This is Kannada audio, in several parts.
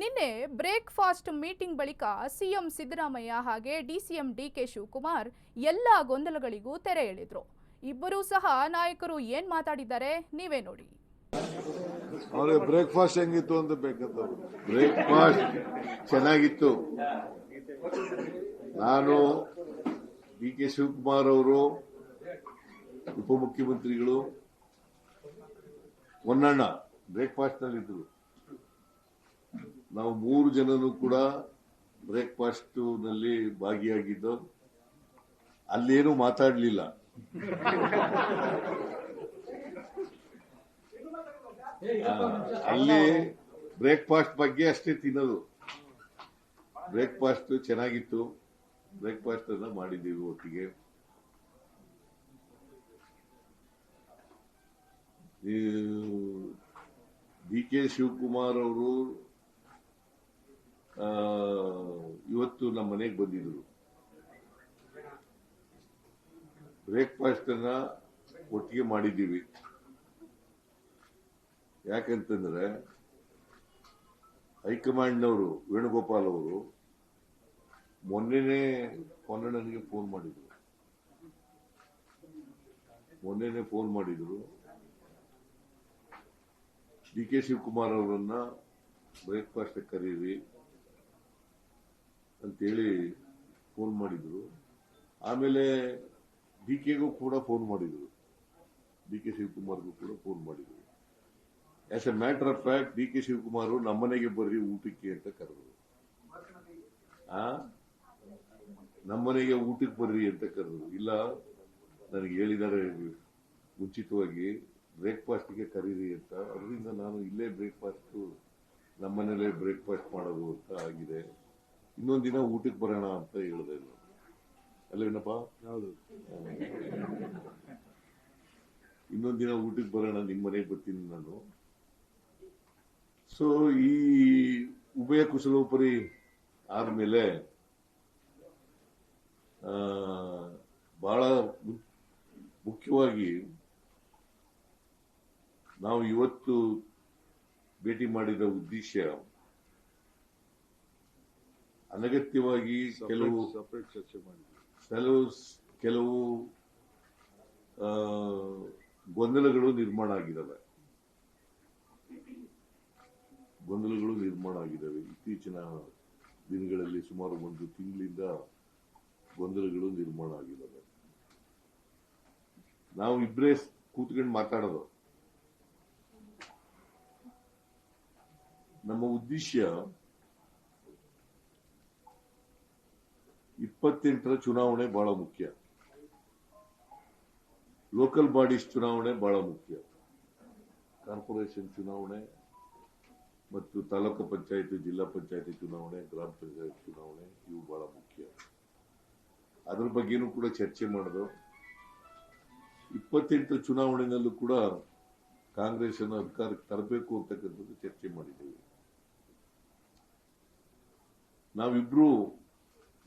ನಿನ್ನೆ ಬ್ರೇಕ್ಫಾಸ್ಟ್ ಮೀಟಿಂಗ್ ಬಳಿಕ ಸಿಎಂ ಸಿದ್ದರಾಮಯ್ಯ ಹಾಗೆ ಡಿಸಿಎಂ ಡಿಕೆ ಶಿವಕುಮಾರ್ ಎಲ್ಲ ಗೊಂದಲಗಳಿಗೂ ತೆರೆ ಎಳೆದ್ರು. ಇಬ್ಬರೂ ಸಹ ನಾಯಕರು ಏನ್ ಮಾತಾಡಿದ್ದಾರೆ ನೀವೇ ನೋಡಿ. ಬ್ರೇಕ್ಫಾಸ್ಟ್ ಹೆಂಗಿತ್ತು ಅಂತ ಬೇಕಂತ ಬ್ರೇಕ್ಫಾಸ್ಟ್ ಚೆನ್ನಾಗಿತ್ತು. ನಾನು ಡಿ ಕೆ ಶಿವಕುಮಾರ್ ಅವರು, ಉಪಮುಖ್ಯಮಂತ್ರಿಗಳು, ಹೊನ್ನಣ್ಣ ಬ್ರೇಕ್ಫಾಸ್ಟ್ ನಲ್ಲಿದ್ರು ನಾವು ಮೂರು ಜನನು ಕೂಡ ಬ್ರೇಕ್ಫಾಸ್ಟ್ನಲ್ಲಿ ಭಾಗಿಯಾಗಿದ್ದು, ಅಲ್ಲೇನು ಮಾತಾಡಲಿಲ್ಲ. ಅಲ್ಲಿ ಬ್ರೇಕ್ಫಾಸ್ಟ್ ಬಗ್ಗೆ ಅಷ್ಟೇ ತಿನ್ನೋದು. ಬ್ರೇಕ್ಫಾಸ್ಟ್ ಚೆನ್ನಾಗಿತ್ತು. ಬ್ರೇಕ್ಫಾಸ್ಟ್ ಅನ್ನ ಮಾಡಿದ್ದೀವಿ ಒಟ್ಟಿಗೆ. ಡಿ ಕೆ ಶಿವಕುಮಾರ್ ಅವರು ಇವತ್ತು ನಮ್ಮ ಮನೆಗೆ ಬಂದಿದ್ರು. ಬ್ರೇಕ್ಫಾಸ್ಟ್ ಅನ್ನ ಒಟ್ಟಿಗೆ ಮಾಡಿದ್ದೀವಿ. ಯಾಕಂತಂದ್ರೆ, ಹೈಕಮಾಂಡ್ನವರು, ವೇಣುಗೋಪಾಲ್ ಅವರು, ಮೊನ್ನೆನೇ ಹೊನ್ನಣ್ಣನಿಗೆ ಫೋನ್ ಮಾಡಿದ್ರು. ಮೊನ್ನೆನೆ ಫೋನ್ ಮಾಡಿದ್ರು. ಡಿ ಕೆ ಶಿವಕುಮಾರ್ ಅವರನ್ನ ಬ್ರೇಕ್ಫಾಸ್ಟ್ ಕರೀರಿ ಅಂತೇಳಿ ಫೋನ್ ಮಾಡಿದ್ರು. ಆಮೇಲೆ ಡಿ ಕೆಗೂ ಕೂಡ ಫೋನ್ ಮಾಡಿದ್ರು. ಡಿ ಕೆ ಶಿವಕುಮಾರ್ಗೂ ಕೂಡ ಫೋನ್ ಮಾಡಿದ್ರು. As a matter of fact D K Shivakumar ನಮ್ಮನೆಗೆ ಬರ್ರಿ ಊಟಕ್ಕೆ ಅಂತ ಕರೆದ್ರು. ಆ? ನಮ್ಮನೆಗೆ ಊಟಕ್ಕೆ ಬರ್ರಿ ಅಂತ ಕರೆದ್ರು. ಇಲ್ಲ, ನನಗೆ ಹೇಳಿದ್ದಾರೆ ಮುಂಚಿತವಾಗಿ ಬ್ರೇಕ್ಫಾಸ್ಟ್ಗೆ ಕರೀರಿ ಅಂತ. ಅದರಿಂದ ನಾನು ಇಲ್ಲೇ ಬ್ರೇಕ್ಫಾಸ್ಟ್ ನಮ್ಮನೇಲೆ ಬ್ರೇಕ್ಫಾಸ್ಟ್ ಮಾಡೋದು ಅಂತ ಆಗಿದೆ. ಇನ್ನೊಂದ್ ದಿನ ಊಟಕ್ಕೆ ಬರೋಣ ಅಂತ ಹೇಳಿದೆ ಅಲ್ಲವೇನಪ್ಪ ಇನ್ನೊಂದಿನ ಇನ್ನೊಂದ್ ದಿನ ಊಟಕ್ಕೆ ಬರೋಣ ನಿಮ್ಮ ಮನೆಗೆ ಬರ್ತೀನಿ ನಾನು. ಸೊ ಈ ಉಭಯ ಕುಶಲೋಪರಿ ಆದ್ಮೇಲೆ ಆ, ಬಹಳ ಮುಖ್ಯವಾಗಿ ನಾವು ಇವತ್ತು ಭೇಟಿ ಮಾಡಿದ ಉದ್ದೇಶ ಅನಗತ್ಯವಾಗಿ ಕೆಲವು ಸಪರೇಟ್ ಚರ್ಚೆ ಮಾಡಿದ್ವಿ ಕೆಲವು ಕೆಲವು ಗೊಂದಲಗಳು ನಿರ್ಮಾಣ ಆಗಿದ್ದಾವೆ. ಗೊಂದಲಗಳು ನಿರ್ಮಾಣ ಆಗಿದ್ದಾವೆ. ಇತ್ತೀಚಿನ ದಿನಗಳಲ್ಲಿ ಸುಮಾರು ಒಂದು ತಿಂಗಳಿಂದ ಗೊಂದಲಗಳು ನಿರ್ಮಾಣ ಆಗಿದ್ದಾವೆ. ನಾವು ಇಬ್ಬರೇ ಕೂತ್ಕೊಂಡು ಮಾತಾಡೋದು. ನಮ್ಮ ಉದ್ದೇಶ ಇಪ್ಪತ್ತೆಂಟರ ಚುನಾವಣೆ ಬಹಳ ಮುಖ್ಯ. ಲೋಕಲ್ ಬಾಡೀಸ್ ಚುನಾವಣೆ ಬಹಳ ಮುಖ್ಯ. ಕಾರ್ಪೊರೇಷನ್ ಚುನಾವಣೆ ಮತ್ತು ತಾಲೂಕು ಪಂಚಾಯತಿ, ಜಿಲ್ಲಾ ಪಂಚಾಯತಿ ಚುನಾವಣೆ, ಗ್ರಾಮ ಪಂಚಾಯತ್ ಚುನಾವಣೆ ಇವು ಬಹಳ ಮುಖ್ಯ. ಅದ್ರ ಬಗ್ಗೆನೂ ಕೂಡ ಚರ್ಚೆ ಮಾಡಿದ್ರು ಇಪ್ಪತ್ತೆಂಟರ ಚುನಾವಣೆಯಲ್ಲೂ ಕೂಡ ಕಾಂಗ್ರೆಸ್ ಅನ್ನು ಅಧಿಕಾರಕ್ಕೆ ತರಬೇಕು ಅಂತಕ್ಕಂಥದ್ದು ಚರ್ಚೆ ಮಾಡಿದ್ದೇವೆ. ನಾವಿಬ್ರು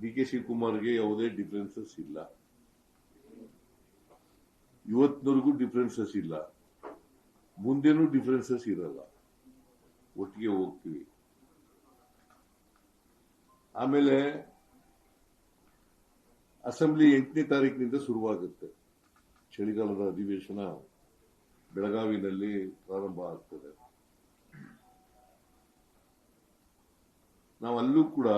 ಡಿ ಕೆ ಶಿವಕುಮಾರ್ಗೆ ಯಾವುದೇ ಡಿಫರೆನ್ಸಸ್ ಇಲ್ಲ. ಇವತ್ತಿನವರೆಗೂ ಡಿಫರೆನ್ಸಸ್ ಇಲ್ಲ. ಮುಂದೆನೂ ಡಿಫರೆನ್ಸಸ್ ಇರಲ್ಲ. ಒಟ್ಟಿಗೆ ಹೋಗ್ತೀವಿ. ಆಮೇಲೆ ಅಸೆಂಬ್ಲಿ ಎಂಟನೇ ತಾರೀಕಿನಿಂದ ಶುರುವಾಗುತ್ತೆ. ಚಳಿಗಾಲದ ಅಧಿವೇಶನ ಬೆಳಗಾವಿನಲ್ಲಿ ಪ್ರಾರಂಭ ಆಗ್ತದೆ. ನಾವು ಅಲ್ಲೂ ಕೂಡ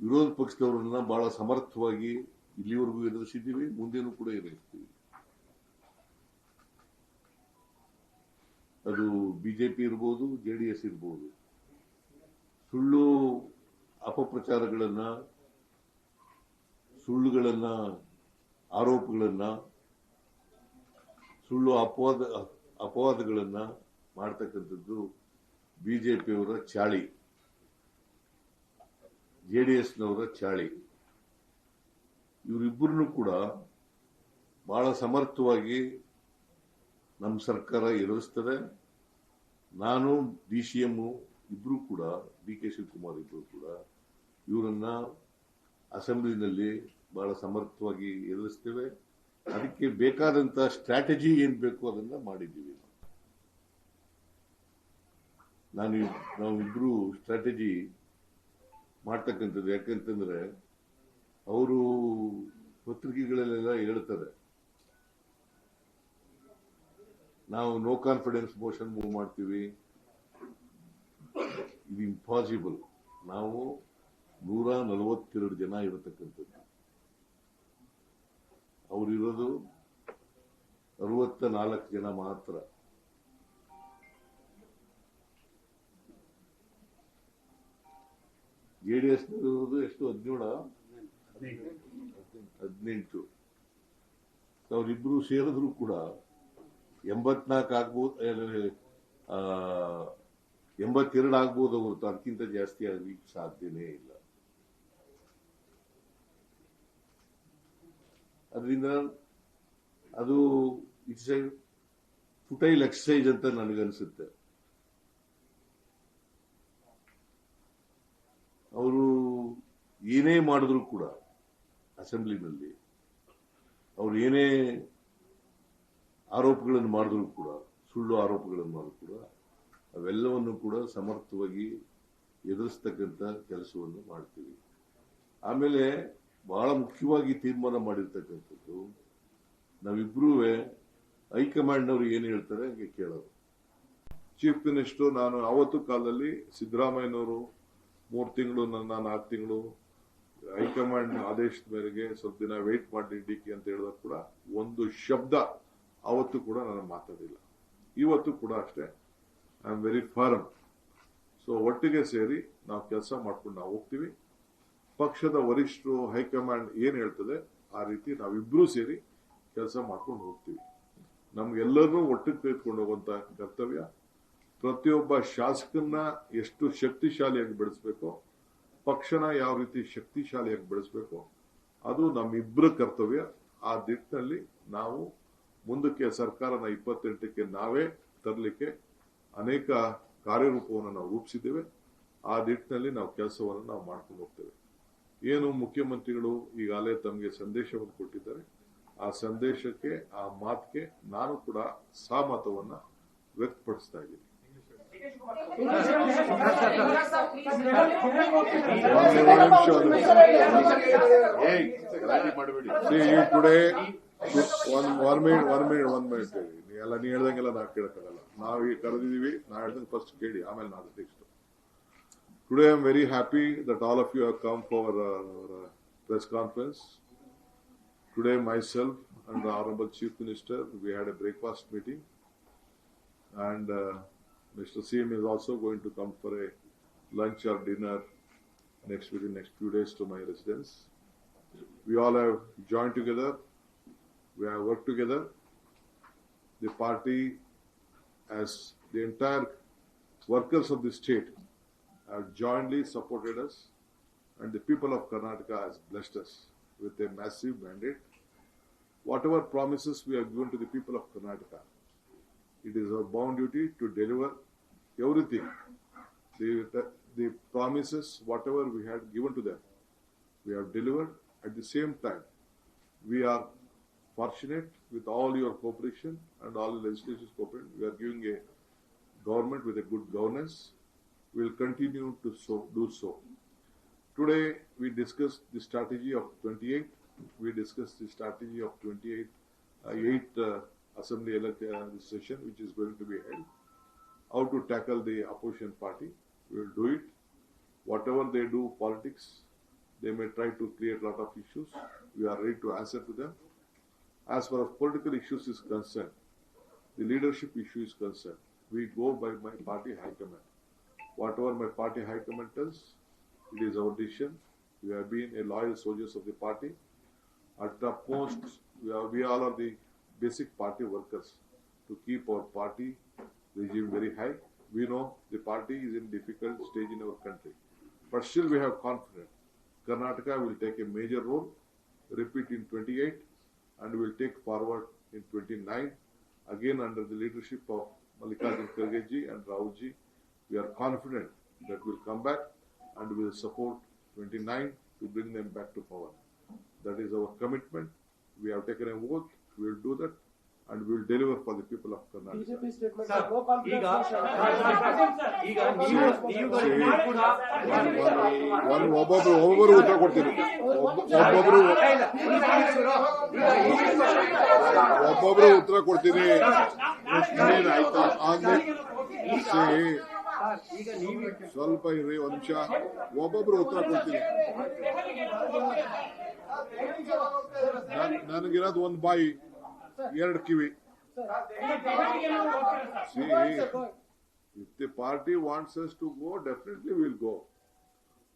ವಿರೋಧ ಪಕ್ಷದವರನ್ನ ಬಹಳ ಸಮರ್ಥವಾಗಿ ಇಲ್ಲಿವರೆಗೂ ಎದುರಿಸಿದ್ದೀವಿ, ಮುಂದೇನೂ ಕೂಡ ಎದುರಿಸ್ತೀವಿ. ಅದು ಬಿಜೆಪಿ ಇರ್ಬೋದು, ಜೆಡಿಎಸ್ ಇರ್ಬೋದು. ಸುಳ್ಳು ಅಪಪ್ರಚಾರಗಳನ್ನ, ಸುಳ್ಳುಗಳನ್ನ, ಆರೋಪಗಳನ್ನ, ಸುಳ್ಳು ಅಪವಾದ, ಅಪವಾದಗಳನ್ನ ಮಾಡ್ತಕ್ಕಂಥದ್ದು ಬಿಜೆಪಿಯವರ ಚಾಳಿ. J D ಎಸ್ನವರ ಚಾಳಿ. ಇವರಿಬ್ಬರನ್ನು ಕೂಡ ಬಹಳ ಸಮರ್ಥವಾಗಿ ನಮ್ಮ ಸರ್ಕಾರ ಎದುರಿಸ್ತದೆ. ನಾನು, ಡಿ ಸಿ ಎಂ ಇಬ್ರು ಕೂಡ, ಡಿ ಕೆ ಶಿವಕುಮಾರ್ ಇಬ್ರು ಕೂಡ ಇವರನ್ನ ಅಸೆಂಬ್ಲಿನಲ್ಲಿ ಬಹಳ ಸಮರ್ಥವಾಗಿ ಎದುರಿಸ್ತೇವೆ. ಅದಕ್ಕೆ ಬೇಕಾದಂತ ಸ್ಟ್ರಾಟಜಿ ಏನ್ ಬೇಕು ಅದನ್ನ ಮಾಡಿದ್ದೀವಿ. ನಾನು ನಾವು ಇಬ್ರು ಸ್ಟ್ರಾಟಜಿ ಮಾಡ್ತಕ್ಕಂಥದ್ದು. ಯಾಕಂತಂದ್ರೆ ಅವರು ಪತ್ರಿಕೆಗಳಲ್ಲೆಲ್ಲ ಹೇಳ್ತಾರೆ, ನಾವು ನೋ ಕಾನ್ಫಿಡೆನ್ಸ್ ಮೋಷನ್ ಮೂವ್ ಮಾಡ್ತೀವಿ. ಇದು ಇಂಪಾಸಿಬಲ್ ನಾವು ನೂರ ನಲವತ್ತೆರಡು ಜನ ಇರತಕ್ಕಂಥದ್ದು. ಅವರಿರೋದು ಅರವತ್ತ ನಾಲ್ಕು ಜನ ಮಾತ್ರ. ಜೆ ಡಿ ಎಸ್ ಎಷ್ಟು? ಹದಿನೇಳ? ಹದಿನೆಂಟು. ಅವರಿಬ್ರು ಸೇರಿದ್ರು ಕೂಡ ಎಂಬತ್ನಾಲ್ಕು ಆಗ್ಬೋದು ಎಂಬತ್ತೆರಡು ಆಗ್ಬೋದು ಅವರು. ಅದಕ್ಕಿಂತ ಜಾಸ್ತಿ ಆಗ್ಲಿಕ್ಕೆ ಸಾಧ್ಯನೇ ಇಲ್ಲ. ಅದರಿಂದ ಅದು, ಇಟ್ಸ್ ಫುಟೈಲ್ ಎಕ್ಸಸೈಸ್ ಅಂತ ನನಗನ್ಸುತ್ತೆ. ಅವರು ಏನೇ ಮಾಡಿದ್ರು ಕೂಡ ಅಸೆಂಬ್ಲಿನಲ್ಲಿ ಅವರು ಏನೇ ಆರೋಪಗಳನ್ನು ಮಾಡಿದ್ರು ಕೂಡ, ಸುಳ್ಳು ಆರೋಪಗಳನ್ನು ಮಾಡಿದ್ರು ಕೂಡ, ಅವೆಲ್ಲವನ್ನು ಕೂಡ ಸಮರ್ಥವಾಗಿ ಎದುರಿಸ್ತಕ್ಕಂಥ ಕೆಲಸವನ್ನು ಮಾಡ್ತೀವಿ. ಆಮೇಲೆ ಬಹಳ ಮುಖ್ಯವಾಗಿ ತೀರ್ಮಾನ ಮಾಡಿರ್ತಕ್ಕಂಥದ್ದು, ನಾವಿಬ್ರೂ ಹೈಕಮಾಂಡ್ನವ್ರು ಏನು ಹೇಳ್ತಾರೆ ಹಂಗೆ ಕೇಳೋದು. ಚೀಫ್ ಮಿನಿಸ್ಟರ್, ನಾನು ಆವತ್ತು ಕಾಲದಲ್ಲಿ ಸಿದ್ದರಾಮಯ್ಯನವರು ಮೂರು ತಿಂಗಳು ನನ್ನ ನಾಲ್ಕು ತಿಂಗಳು. ಹೈಕಮಾಂಡ್ ಆದೇಶದ ಮೇರೆಗೆ ಸ್ವಲ್ಪ ದಿನ ವೇಟ್ ಮಾಡಿ ಡಿ ಕೆ ಅಂತ ಹೇಳಿದಾಗ ಕೂಡ ಒಂದು ಶಬ್ದ ಅವತ್ತು ಕೂಡ ನಾನು ಮಾತಾಡಿಲ್ಲ. ಇವತ್ತು ಕೂಡ ಅಷ್ಟೇ. I am very firm so ಒಟ್ಟಿಗೆ ಸೇರಿ ನಾವು ಕೆಲಸ ಮಾಡ್ಕೊಂಡು ನಾವು ಹೋಗ್ತೀವಿ. ಪಕ್ಷದ ವರಿಷ್ಠರು, ಹೈಕಮಾಂಡ್ ಏನು ಹೇಳ್ತದೆ, ಆ ರೀತಿ ನಾವಿಬ್ಬರೂ ಸೇರಿ ಕೆಲಸ ಮಾಡ್ಕೊಂಡು ಹೋಗ್ತೀವಿ. ನಮ್ಗೆಲ್ಲರೂ ಒಟ್ಟಿಗೆ ತೆಗೆದುಕೊಂಡು ಹೋಗುವಂತ ಕರ್ತವ್ಯ. ಪ್ರತಿಯೊಬ್ಬ ಶಾಸಕನ್ನ ಎಷ್ಟು ಶಕ್ತಿಶಾಲಿಯಾಗಿ ಬೆಳೆಸಬೇಕು, ಪಕ್ಷನ ಯಾವ ರೀತಿ ಶಕ್ತಿಶಾಲಿಯಾಗಿ ಬೆಳೆಸಬೇಕು, ಅದು ನಮ್ಮಿಬ್ಬರ ಕರ್ತವ್ಯ. ಆ ದಿಟ್ಟಿನಲ್ಲಿ ನಾವು ಮುಂದಕ್ಕೆ ಸರ್ಕಾರನ ಇಪ್ಪತ್ತೆಂಟಕ್ಕೆ ನಾವೇ ತರಲಿಕ್ಕೆ ಅನೇಕ ಕಾರ್ಯರೂಪವನ್ನು ನಾವು ರೂಪಿಸಿದ್ದೇವೆ. ಆ ದಿಟ್ಟಿನಲ್ಲಿ ನಾವು ಕೆಲಸವನ್ನು ನಾವು ಮಾಡ್ಕೊಂಡು ಹೋಗ್ತೇವೆ. ಏನು ಮುಖ್ಯಮಂತ್ರಿಗಳು ಈಗಾಗಲೇ ತಮಗೆ ಸಂದೇಶವನ್ನು ಕೊಟ್ಟಿದ್ದಾರೆ, ಆ ಸಂದೇಶಕ್ಕೆ, ಆ ಮಾತಿಗೆ ನಾನು ಕೂಡ ಸಹಮತವನ್ನು ವ್ಯಕ್ತಪಡಿಸ್ತಾ ಇದ್ದೀನಿ. ಹೇಳ್ದಂಗೆಲ್ಲ ನಾ ಕೇಳಕ್ಕಾಗಲ್ಲ ಈ ಟುಡೇ 1 ಮಿನಿಟ್ 1 ನಾವು ಕರೆದಿದ್ದೀವಿ ನಾನು ಅದಕ್ಕೆ ಫಸ್ಟ್ ಕೇಳಿ ಆಮೇಲೆ ನಾ ದಿಕಷ್ಟು today I am very happy that all of you have come for our press conference today my self and our chief minister we had a breakfast meeting and Mr. CM is also going to come for a lunch or dinner next within next few days to my residence. We all have joined together. We have worked together. The party, as the entire workers of the state, have jointly supported us, and the people of Karnataka has blessed us with a massive mandate. Whatever promises we have given to the people of Karnataka, it is our bound duty to deliver everything. The, the, promises, whatever we had given to them, we have delivered. At the same time, we are fortunate with all your cooperation and all the legislative cooperation. We are giving a government with a good governance. We will continue to so, do so. Today, we discussed the strategy of 28. We discussed the strategy of 28, uh, 8 uh, assembly elect, uh, session, which is going to be held. How to tackle the opposition party. We will do it. Whatever they do, politics, they may try to create a lot of issues. We are ready to answer to them. As far as political issues is concerned, the leadership issue is concerned, we go by my party high command. Whatever my party high command tells, it is our decision. We have been a loyal soldiers of the party. At the post, we, are, we all are the basic party workers to keep our party regime very high. we know the party is in difficult stage in our country. But still we have confidence. Karnataka will take a major role, repeat in 28, and will take forward in 29. Again, under the leadership of Mallikarjun Kharge and Rahul ji, we are confident that we'll come back and we will support 29 to bring them back to power. That is our commitment. We have taken a oath, we will do that, and we will deliver for the people of Karnataka. ಈಗ ನೀವು ನೀವುಗಳು ಕೂಡ ಒಂದು ಒಬ್ಬೊಬ್ರು ಒಬ್ಬೊಬ್ಬರು ಉತ್ತರ ಕೊಡ್ತೀನಿ ಒಬ್ಬೊಬ್ಬರು ಒಬ್ಬೊಬ್ರು ಒಬ್ಬೊಬ್ರು ಉತ್ತರ ಕೊಡ್ತೀನಿ ಆಯ್ತಾ ಸ್ವಲ್ಪ ಇರ್ರಿ ಒಂದ್ ನಿಮಿಷ ಒಬ್ಬೊಬ್ರು ಉತ್ತರ ಕೊಡ್ತೀನಿ ನನ್- ನನಗಿರೋದು ಒಂದ್ ಬಾಯಿ ಎರಡು ಕಿವಿ See, if the party has to to go, definitely go go.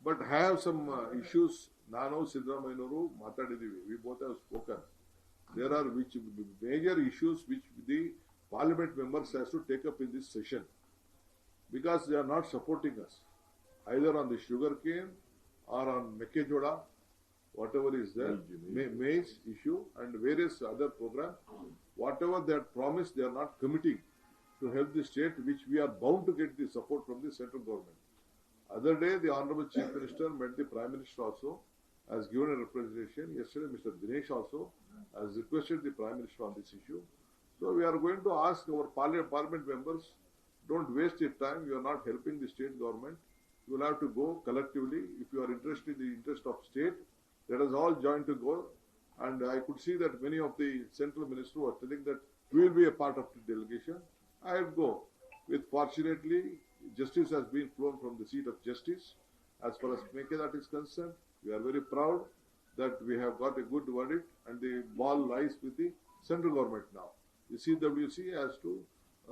But have some uh, issues, ನಾನು ಸಿದ್ದರಾಮಯ್ಯನವರು ಮಾತಾಡಿದೀವಿ, we both have spoken. There are which major issues which the parliament members has to take up in this session. Because they are not supporting us, either on the sugar cane or on Mekkejoda, whatever is there, ma- maize issue and various other programs. Whatever they had promised, they are not committing to help the state, which we are bound to get the support from the central government. Other day, the Honorable Chief Minister met the Prime Minister also, has given a representation. Yesterday, Mr. Dinesh also has requested the Prime Minister on this issue. So we are going to ask our parliament members, don't waste your time, you are not helping the state government. You will have to go collectively, if you are interested in the interest of state, let us all join to go. And I could see that many of the central ministers were telling that we will be a part of the delegation. I will go. With fortunately, justice has been flown from the seat of justice. As far as Mekedat is concerned, we are very proud that we have got a good verdict and the ball lies with the central government now. The CWC has to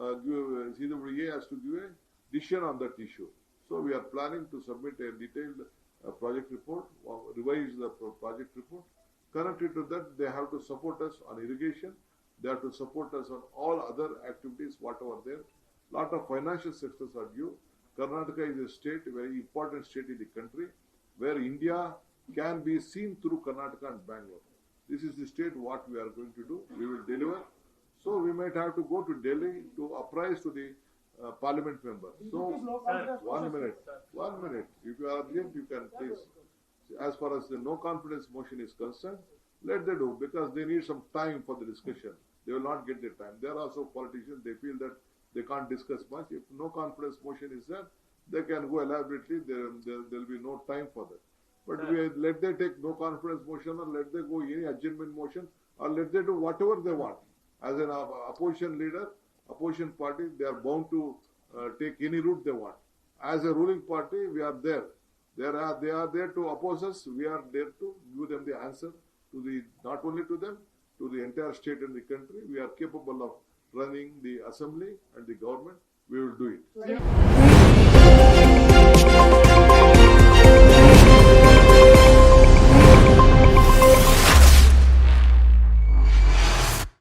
uh, give, CWA has to give a decision on that issue. So we are planning to submit a detailed uh, project report, or revise the project report. Connected to that, they have to support us on irrigation, they have to support us on all other activities, whatever there. Lot of financial sectors are due. Karnataka is a state, a very important state in the country, where India can be seen through Karnataka and Bangalore. This is the state what we are going to do, we will deliver. So we might have to go to Delhi to apprise to the uh, parliament member. So, one minute, one minute, if you are urgent, you can please. As far as the no confidence motion is concerned, let them do, because they need some time for the discussion. They will not get the time. They are also politicians, they feel that they can't discuss much. If no confidence motion is there, they can go elaborately, there, there, will be no time for that. But we, let them take no confidence motion or let them go any adjournment motion or let them do whatever they want. As an opposition leader, opposition party, they are bound to uh, take any route they want. As a ruling party, we are there. They are, they are there to oppose us. We are there to give them the answer to the not only to them, to the entire state and the country. We are capable of running the assembly and the government. We will do it. Yeah.